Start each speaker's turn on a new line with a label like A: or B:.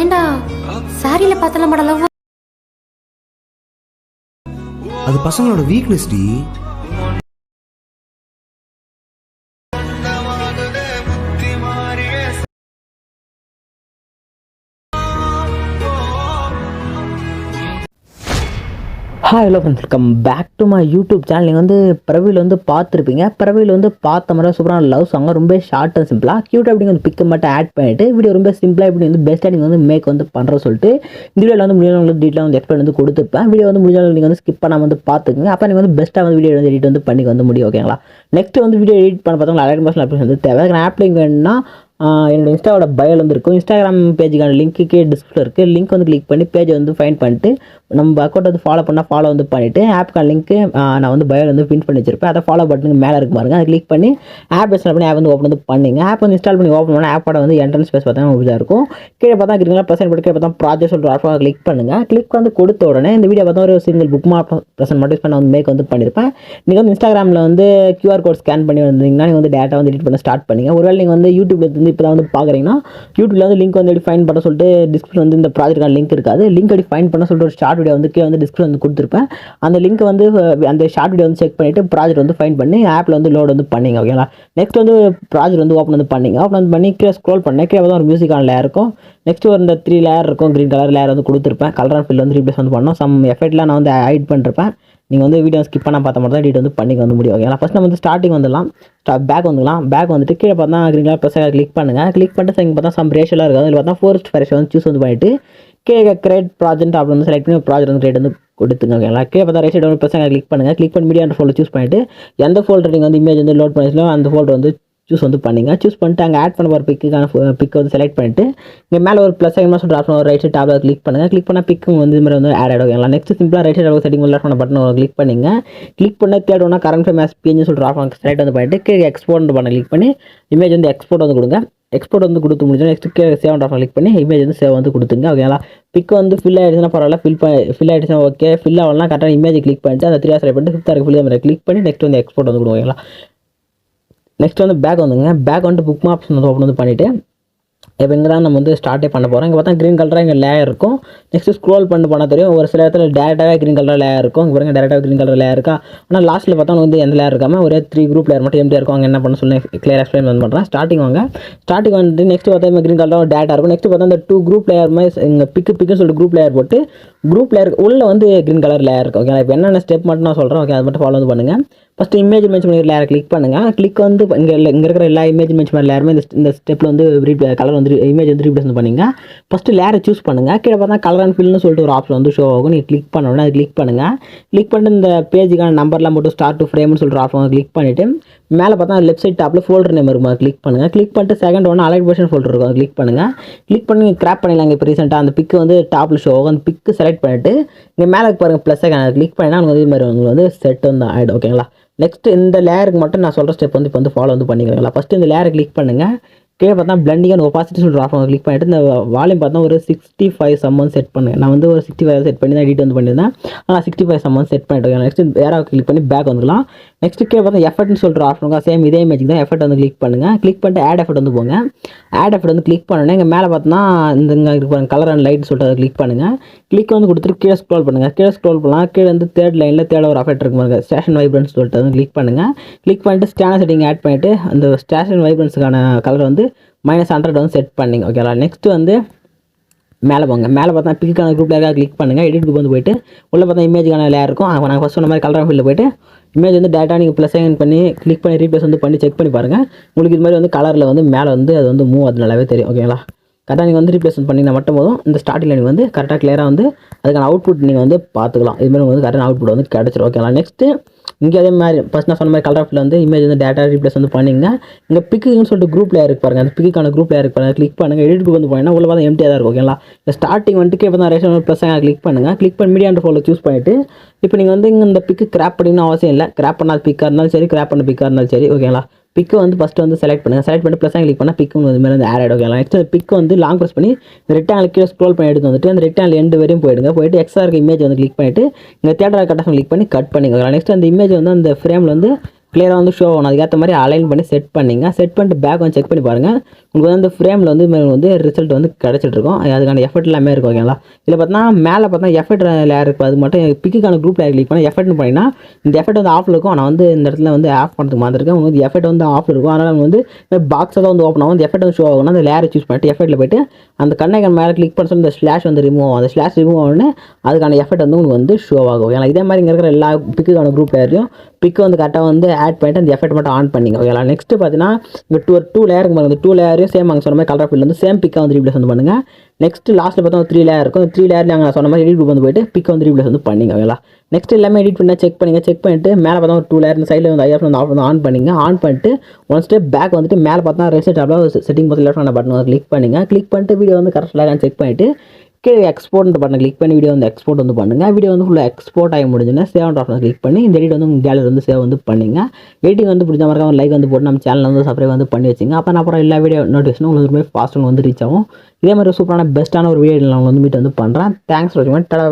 A: ஏண்டா? சாரியில பார்த்தல மடலவ்
B: அது பசங்களோட weakness D.
C: Hi hello friends welcome back to my YouTube channel நீங்கள் வந்து பிரவியில் வந்து பார்த்துருப்பீங்க. பிரவியில் வந்து பார்த்த மாதிரி சூப்பரான லவ் சாங்க ரொம்ப ஷார்ட் அண்ட் சிம்பிளாக க்யூட் அப்படிங்க வந்து பிக்கை மட்டும் ஆட் பண்ணிட்டு வீடியோ ரொம்ப சிம்பிளாக இப்படி வந்து பெஸ்ட்டாக நீங்கள் வந்து மேக் வந்து பண்ணுற சொல்லிட்டு இந்த வீடியோவில் வந்து முடிஞ்சவங்களுக்கு டீட்டெயில் வந்து எக்ஸ்பிளைன் வந்து கொடுத்துருப்பேன் வீடியோ வந்து முடிஞ்சாலும் நீங்கள் வந்து ஸ்கிப் பண்ணாமல் வந்து பார்த்துக்குங்க. அப்போ நீங்கள் வந்து பெஸ்ட்டாக வந்து வீடியோ வந்து எடிட் வந்து பண்ணி வந்து முடியும் ஓகேங்களா நெக்ஸ்ட் வந்து வீடியோ எடிட் பண்ண பார்த்தவங்க அலைன் பர்சன் அப்ளிகேஷன் வந்து தேவை. ஆப் லிங்க் வேணும்னா என்னோட இன்ஸ்டாவோட பயல் வந்து இருக்கும். இன்ஸ்டாகிராம் பேஜுக்கான லிங்க்குக்கே டிஸ்கிரிப்ஷன் இருக்குது லிங்க் வந்து கிளிக் பண்ணி பேஜை வந்து ஃபைன் பண்ணிட்டு நம்ம அக்கௌண்ட் வந்து ஃபாலோ பண்ணால் ஃபாலோ வந்து பண்ணிவிட்டு ஆப்க்கான லிங்க்கு நான் வந்து பயோல வந்து பின் பண்ணி வச்சிருப்பேன். அதை ஃபாலோ பட்டனுக்கு மேலே இருக்கு பாருங்க. அதை கிளிக் பண்ணி ஆப் இன்ஸ்டால் பண்ணி ஆப் வந்து ஓப்பன் வந்து பண்ணிங்க. ஆப் வந்து இன்ஸ்டால் பண்ணி ஓப்பன் பண்ணால் ஆப்போட வந்து என்ட்ரன்ஸ் பேஸ் பார்த்தா இதாக இருக்கும். கீழே பார்த்தா இருக்கீங்களா ப்ரெசென்ட் பண்ணி கீழே பார்த்தா ப்ராஜெக்ட் சொல்கிற ஆஃபாக கிளிக் பண்ணுங்கள் கிளிக் வந்து கொடுத்த உடனே இந்த வீடியோ பார்த்தா ஒரு சிங்கிள் புக் மார்க் ப்ரெசென்ட் மட்டும் பண்ண வந்து மேக் வந்து பண்ணியிருப்பேன் நீங்கள் வந்து இன்ஸ்டாகிராமில் வந்து கியூஆர் கோட் ஸ்கேன் பண்ணி வந்தீங்கன்னா நீங்கள் வந்து டேட்டா வந்து எடிட் பண்ண ஸ்டார்ட் பண்ணீங்க. ஒருவேளை நீங்கள் வந்து யூடியூப்ல வந்து இப்போ தான் வந்து பார்க்குறீங்கன்னா யூடியூப்ல வந்து லிங்க் வந்து எப்படி ஃபைன் பண்ண சொல்லிட்டு டிஸ்கிரிப்ஷன் வந்து இந்த ப்ராஜெக்டான லிங்க் இருக்காது. லிங்க் எப்படி ஃபைன் பண்ண சொல்லிட்டு ஒரு ஸ்டார்ட் ஷார்ட் வீடியோ வந்து கீழே வந்து டிஸ்கிரிப்ஷன் வந்து கொடுத்துருப்பேன். அந்த லிங்க் வந்து அந்த ஷார்ட் வீடியோ வந்து செக் பண்ணிவிட்டு ப்ராஜெக்ட் வந்து ஃபைன் பண்ணி ஆப்பில் வந்து லோட் வந்து பண்ணிங்க ஓகேங்களா நெக்ஸ்ட் வந்து ப்ராஜெக்ட் வந்து ஓப்பன் வந்து பண்ணிங்க. ஓப்பன் வந்து பண்ணி கீழே ஸ்க்ரோல் பண்ணேன் கீழே வந்து ஒரு மியூசிக்கான லேயர் இருக்கும். நெக்ஸ்ட் ஒரு இந்த த்ரீ லேயர் இருக்கும் க்ரீன் கலர் லேயர் வந்து கொடுத்துருப்பேன். கலர் அண்ட் ஃபில் வந்து ரீப்ளேஸ் வந்து பண்ணோம் சம் எஃபெக்ட்லாம் நான் வந்து ஆட் பண்ணிருப்பேன். நீங்கள் வந்து வீடியோ ஸ்கிப் பண்ண பார்த்த மாதிரி தான் எடிட் வந்து பண்ணிக்க வந்து முடியும் ஓகேங்களா ஃபஸ்ட் நம்ம வந்து ஸ்டார்டிங் வந்துடலாம். பேக் வந்துக்கலாம் பேக் வந்துட்டு கீழே பார்த்தா க்ரீன் கலர் ப்ளஸ் கிளிக் பண்ணுங்கள் கிளிக் பண்ணிட்டு இங்கே பார்த்தா சம் ரேஷியலாக இருக்குது. அதில் பார்த்தா ஃபோர்ஸ்ட் ஃபரேஷ் வந்து சூஸ் வந்து பண்ணிட்டு கீழே கிரேட் ப்ராஜெக்ட் அப்படி வந்து செலக்ட் பண்ணி ப்ராஜெக்ட் வந்து கிரேட் வந்து கொடுத்துங்க ஓகேங்களா கே பார்த்தா ரேஷியல் டவுன் பசங்க கிளிக் பண்ணுங்கள் கிளிக் பண்ணி மீடியா ஃபோல்டர் சூஸ் பண்ணிட்டு எந்த ஃபோல்டர் நீங்கள் வந்து இமேஜ் வந்து லோட் பண்ணிக்கலாம் அந்த ஃபோல்டர் வந்து சூஸ் வந்து பண்ணிங்க. சூஸ் பண்ணிட்டு அங்கே ஆட் பண்ண போகிற பிக்குக்கான பிக் uh, வந்து செலக்ட் பண்ணிட்டு இங்கே மேலே ஒரு ப்ளஸ் ஐமா சொல்லிட்டு ஆப்ஷன் ஒரு ரைட் சைட் டேப்ல கிளிக் பண்ணுங்கள் கிளிக் பண்ணால் பிக்கு வந்து இது மாதிரி வந்து ஆட் ஆகிடும் நெக்ஸ்ட் சிம்பிளாக ரைட் சைட் செட்டிங் உள்ள பண்ண பட்டன் கிளிக் பண்ணிங்க. கிளிக் பண்ண தேடணும்னா கரண்ட் ஃபேம் மேஸ் பிஎன்னு சொல்லிட்டு ஆப்ஷன் செலக்ட் வந்து பண்ணிட்டு கீழே எக்ஸ்போர்ட் பண்ண கிளிக் பண்ணி இமேஜ் வந்து எக்ஸ்போர்ட் வந்து கொடுங்க. எக்ஸ்போர்ட் வந்து கொடுத்து முடிஞ்சோன்னா நெக்ஸ்ட் கீழே சேவ் ஆப்ஷன் கிளிக் பண்ணி இமேஜ் வந்து சேவ் வந்து கொடுத்துங்க ஓகேங்களா பிக் வந்து ஃபில் ஆகிடுச்சுன்னா பரவாயில்ல ஃபில் ஃபில் ஆகிடுச்சுன்னா ஓகே ஃபில் ஆகலாம் கரெக்டாக இமேஜ் கிளிக் பண்ணிட்டு அந்த த்ரீ ஆர் பண்ணிட்டு ஃபிஃப்த் ஃபில் மாதிரி கிளிக் பண்ணி நெக்ஸ்ட் வந்து எக்ஸ்போர்ட் வந்து கொடுங்க ஓகேங்களா நெக்ஸ்ட் வந்து பேக் வந்துங்க. பேக் வந்துட்டு புக் மாப்ஸ் வந்து ஓப்பன் வந்து பண்ணிவிட்டு இப்போ இங்கே தான் நம்ம வந்து ஸ்டார்ட்டே பண்ண போகிறோம் இங்கே பார்த்தா க்ரீன் கலராக இங்கே லேயர் இருக்கும். நெக்ஸ்ட் ஸ்க்ரோல் பண்ணி பண்ண தெரியும். ஒரு சில இடத்துல டேரெக்டாகவே க்ரீன் கலர் லேயர் இருக்கும். இங்கே பாருங்க டேரெக்டாக க்ரீன் கலர் லேயர் இருக்கா? ஆனால் லாஸ்ட்டில் பார்த்தா வந்து எந்த லேயர் இருக்காமல் ஒரே த்ரீ குரூப் லேயர் மட்டும் எம்டியாக இருக்கும். அங்கே என்ன பண்ண சொல்லி கிளியர் எக்ஸ்பிளைன் வந்து பண்ணுறேன் ஸ்டார்டிங் வாங்க. ஸ்டார்டிங் வந்துட்டு நெக்ஸ்ட் பார்த்தா க்ரீன் கலர் டேட்டா இருக்கும். நெக்ஸ்ட் பார்த்தா அந்த டூ குரூப் லேயர் மாதிரி இங்கே பிக்கு பிக்குன்னு சொல்லிட்டு குரூப் லேயர் போட்டு குரூப் லேயர் உள்ள வந்து க்ரீன் கலர் லேயர் இருக்கும் ஓகே இப்போ என்னென்ன ஸ்டெப் மட்டும் நான் சொல்கிறேன் ஓகே அது மட்டும் ஃபாலோ வந்து பண்ணுங்கள் ஃபஸ்ட் இமேஜ் மேட்ச் பண்ணி லேயர் கிளிக் பண்ணுங்கள் கிளிக் வந்து இங்கே இங்கே இருக்கிற எல்லா இமேஜ் மேட்ச் பண்ண லேயருமே இந்த இந்த ஸ்டெப்பில் வந்து கலர் வந்து இமேஜ் வந்து ரீப்ளேஸ் பண்ணுங்க. ஃபஸ்ட்டு லேயரை சூஸ் பண்ணுங்கள் கீழே பார்த்தா கலர் அண்ட் ஃபில்னு சொல்லிட்டு ஒரு ஆப்ஷன் வந்து ஷோ ஆகும். நீங்கள் கிளிக் பண்ண உடனே அது கிளிக் பண்ணுங்கள் கிளிக் பண்ணிட்டு இந்த பேஜுக்கான நம்பர்லாம் போட்டு ஸ்டார்ட் டு ஃப்ரேம்னு சொல்லிட்டு ஆப்ஷன் கிளிக் பண்ணிவிட்டு மேலே பார்த்தா லெஃப்ட் சைட் டாப்பில் ஃபோல்டர் நேம் இருக்கும்? கிளிக் பண்ணுங்கள் கிளிக் பண்ணிட்டு செகண்ட் ஒன்று அலைட் வெர்ஷன் ஃபோல்டர் இருக்கும். கிளிக் பண்ணுங்கள் கிளிக் பண்ணி கிராப் பண்ணிடலாம் இப்போ ரீசெண்டாக அந்த பிக்கு வந்து டாப்பில் ஷோ ஆகும். அந்த பிக்கு செலக்ட் பண்ணிவிட்டு இங்கே மேலே பாருங்கள் ப்ளஸ் அதை கிளிக் பண்ணினா உங்களுக்கு இது மாதிரி உங்களுக்கு வந்து செட் வந்து ஆகிடும் ஓகேங்களா நெக்ஸ்ட் இந்த லேயருக்கு மட்டும் நான் சொல்கிற ஸ்டெப் வந்து இப்போ வந்து ஃபாலோ வந்து பண்ணிக்கிறீங்களா? ஃபஸ்ட்டு இந்த லேயரை கிளிக் பண்ணுங்கள் கீழே பார்த்தா பிளண்டிங் அண்ட் ஒபாசிட்டி சொல்கிற ஆஃப் கிளிக் பண்ணிட்டு இந்த வால்யூம் பார்த்தா ஒரு சிக்ஸ்டி ஃபைவ் சம்மன் செட் பண்ணுங்கள் நான் வந்து ஒரு சிக்ஸ்டி ஃபைவ் செட் பண்ணி தான் எடிட் வந்து பண்ணியிருந்தேன். ஆனால் சிக்ஸ்டி ஃபைவ் சம்மன் செட் பண்ணிட்டு நெக்ஸ்ட் வேறு கிளிக் பண்ணி பேக் வந்துக்கலாம் நெக்ஸ்ட் கீழே பார்த்தா எஃபர்ட்னு சொல்கிற ஆப்ஷன் சேம் இதே இமேஜ் தான் எஃபர்ட் வந்து கிளிக் பண்ணுங்கள் கிளிக் பண்ணிட்டு ஆட் எஃபர்ட் வந்து போங்க. ஆட் எஃபர்ட் வந்து கிளிக் பண்ணோன்னே இங்கே மேலே பார்த்தோன்னா இந்த இங்கே இருக்கு பாருங்க கலர் அண்ட் லைட் சொல்லிட்டு அதை கிளிக் பண்ணுங்கள் கிளிக் வந்து கொடுத்துட்டு கீழே ஸ்க்ரோல் பண்ணுங்கள் கீழே ஸ்க்ரோல் பண்ணலாம். கீழே வந்து தேர்ட் லைனில் தேர்ட் ஒரு எஃபெக்ட் இருக்கு பாருங்க. ஸ்டேஷன் வைப்ரன்ஸ் சொல்லிட்டு வந்து கிளிக் பண்ணுங்கள் கிளிக் பண்ணிட்டு ஸ்கேனர் செட்டிங் ஆட் பண்ணிவிட்டு அந்த ஸ்டேஷன் வைப்ரன்ஸுக்கான கலர் வந்து மைனஸ் ஹண்ட்ரட் வந்து செட் பண்ணிங்க. ஓகேங்களா நெக்ஸ்ட் வந்து மேலே போங்க. மேலே பார்த்தா பிக்கான குரூப்பில் இருக்கா கிளிக் பண்ணுங்கள் எடிட் குரூப் வந்து போயிட்டு உள்ளே பார்த்தா இமேஜுக்கான லேயர் இருக்கும். நாங்கள் ஃபஸ்ட் சொன்ன மாதிரி கலர் ஃபீல்டில் போயிட்டு இமேஜ் வந்து டேட்டா நீங்கள் ப்ளஸ் சைன் பண்ணி கிளிக் பண்ணி ரீப்ளேஸ் வந்து பண்ணி செக் பண்ணி பாருங்கள் உங்களுக்கு இது மாதிரி வந்து கலரில் வந்து மேலே வந்து அது வந்து மூவ் அது நல்லாவே தெரியும். ஓகேங்களா கரெக்டாக நீங்கள் வந்து ரீப்ளேஸ்மெண்ட் பண்ணிங்கன்னா மட்டும் போதும். இந்த ஸ்டார்டிங்கில் நீங்கள் வந்து கரெக்டாக கிளியராக வந்து அதுக்கான அவுட்புட் நீங்கள் வந்து பார்த்துக்கலாம். இது மாதிரி உங்களுக்கு வந்து கரெக்டான அவுட்புட் வந்து கிடச்சிரும். ஓகேங்களா நெக்ஸ்ட்டு இங்கே அதே மாதிரி ஃபஸ்ட் நான் சொன்ன மாதிரி கலர் ஆஃபில் வந்து இமேஜ் வந்து டேட்டா ரீப்ளேஸ் வந்து பண்ணிங்க இங்கே பிக்குன்னு சொல்லிட்டு குரூப் லேயர் இருக்கு பாருங்க. அந்த பிக்குக்கான குரூப் லேயர் பாருங்கள் கிளிக் பண்ணுங்கள் எடிட் வந்து போனீங்கன்னா உள்ள பார்த்தா எம்டியாக தான் இருக்கும். ஓகேங்களா இந்த ஸ்டார்டிங் வந்துட்டு இப்போ தான் ரேஷன் ப்ளஸ் கிளிக் பண்ணுங்கள் கிளிக் பண்ணி மீடியா ஃபோலில் சூஸ் பண்ணிவிட்டு இப்போ நீங்கள் வந்து இங்கே இந்த பிக்கு கிராப் பண்ணிங்கன்னு அவசியம் இல்லை. கிராப் பண்ணாத பிக்காக இருந்தாலும் சரி கிராப் பண்ண பிக்காக இருந்தாலும் சரி. ஓகேங்களா பிக்கு வந்து ஃபஸ்ட்டு வந்து செலக்ட் பண்ணுங்கள் செலக்ட் பண்ணி ப்ளஸ் கிளிக் பண்ணால் பிக்கு வந்து மேலே வந்து ஆட் ஆகிடும் நெக்ஸ்ட் பிக் வந்து லாங் ப்ரெஸ் பண்ணி இந்த கீழே ஸ்க்ரோல் பண்ணி எடுத்து வந்துட்டு அந்த ரெக்டாங்கில் எண்டு வரையும் போயிடுங்க. போயிட்டு எக்ஸ்ட்ரா இருக்க இமேஜ் வந்து கிளிக் பண்ணிவிட்டு இங்கே தேட்டர் கட்டாசம் கிளிக் பண்ணி கட் பண்ணிக்கலாம் நெக்ஸ்ட் அந்த இமேஜ் வந்து அந்த ஃப்ரேமில் வந்து கிளியராக வந்து ஷோ ஆகணும். அதுக்கேற்ற மாதிரி அலைன் பண்ணி செட் பண்ணிங்க. செட் பண்ணிட்டு பேக் வந்து செக் பண்ணி பாருங்கள் உங்களுக்கு வந்து ஃப்ரேமில் வந்து மேலே வந்து ரிசல்ட் வந்து கிடச்சிட்டு இருக்கும் அதுக்கான எஃபர்ட் எல்லாமே இருக்கும் ஓகேங்களா இதில் பார்த்தீங்கன்னா மேலே பார்த்தா எஃபர்ட் லேயர் இருக்கும் அது மட்டும் பிக்குக்கான குரூப் லேயர் கிளிக் பண்ணி எஃபர்ட்னு பண்ணிங்கன்னா இந்த எஃபர்ட் வந்து ஆஃப் இருக்கும். ஆனால் வந்து இந்த இடத்துல வந்து ஆஃப் பண்ணுறதுக்கு மாற்றிருக்கேன் உங்களுக்கு வந்து எஃபர்ட் வந்து ஆஃப் இருக்கும். அதனால் வந்து பாக்ஸை தான் வந்து ஓப்பன் ஆகும். அந்த எஃபர்ட் வந்து ஷோ ஆகணும். அந்த லேயரை சூஸ் பண்ணிட்டு எஃபர்ட்டில் போயிட்டு அந்த கண்ணை மேலே கிளிக் பண்ண சொல்லி இந்த ஸ்லாஷ் வந்து ரிமூவ் ஆகும். அந்த ஸ்லாஷ் ரிமூவ் ஆகணுன்னு அதுக்கான எஃபர்ட் வந்து உங்களுக்கு வந்து ஷோ ஆகும் ஏன்னா இதே மாதிரி இங்கே இருக்கிற எல்லா பிக்குக்கான குரூப் லேயரையும் பிக்கு வந்து கரெக்டாக வந்து ஆட் பண்ணிட்டு அந்த எஃபெக்ட் மட்டும் ஆன் பண்ணிங்க ஓகேங்களா நெக்ஸ்ட் பார்த்தீங்கன்னா இங்கே டூ டூ லேயருக்கு பாருங்க டூ லேயரையும் சேம் அங்கே சொன்ன மாதிரி கலர் ஃபீல் வந்து சேம் பிக்காக வந்து ரீப்ளேஸ் வந்து பண்ணுங்க. நெக்ஸ்ட் லாஸ்ட்டில் பார்த்தா த்ரீ லேயர் இருக்கும். த்ரீ லேயர் அங்கே சொன்ன மாதிரி எடிட் வந்து போயிட்டு பிக் வந்து ரீப்ளேஸ் வந்து பண்ணிங்க ஓகேங்களா நெக்ஸ்ட் எல்லாமே எடிட் பண்ணால் செக் பண்ணுங்கள் செக் பண்ணிட்டு மேலே பார்த்தா ஒரு டூ லேயர் இந்த சைடில் வந்து ஐஎஃப் வந்து ஆஃப் வந்து ஆன் பண்ணிங்க. ஆன் பண்ணிட்டு ஒன் ஸ்டெப் பேக் வந்துட்டு மேலே பார்த்தா ரெசிட் அப்படியே செட்டிங் பார்த்து லெஃப்ட் பட்டன் வந்து கிளிக் பண்ணுங்கள் கிளிக் பண்ணிட்டு வீடியோ வந்து கரெக்டாக செக் பண்ணிட்டு கீழே எக்ஸ்போர்ட் பண்ண கிளிக் பண்ணி வீடியோ வந்து எக்ஸ்போர்ட் வந்து பண்ணுங்கள் வீடியோ வந்து ஃபுல்லாக எக்ஸ்போர்ட் ஆகி முடிஞ்சுன்னா சேவ் அண்ட் ஆப்ஷன் கிளிக் பண்ணி இந்த எடிட் வந்து உங்கள் கேலரி வந்து சேவ் வந்து பண்ணுங்கள் எடிட்டிங் வந்து பிடிச்ச மாதிரி லைக் வந்து போட்டு நம்ம சேனல் வந்து சப்ஸ்கிரைப் வந்து பண்ணி வச்சுங்க. அப்போ நான் அப்புறம் எல்லா வீடியோ நோட்டிஃபிகேஷனும் உங்களுக்கு ரொம்ப ஃபாஸ்ட்டாக வந்து ரீச் ஆகும். இதே மாதிரி சூப்பரான பெஸ்ட்டான ஒரு வீடியோ நான் வந்து மீட் வந்து பண்ணுறேன் தேங்க்ஸ் ஃபார் வாட்சிங் டடா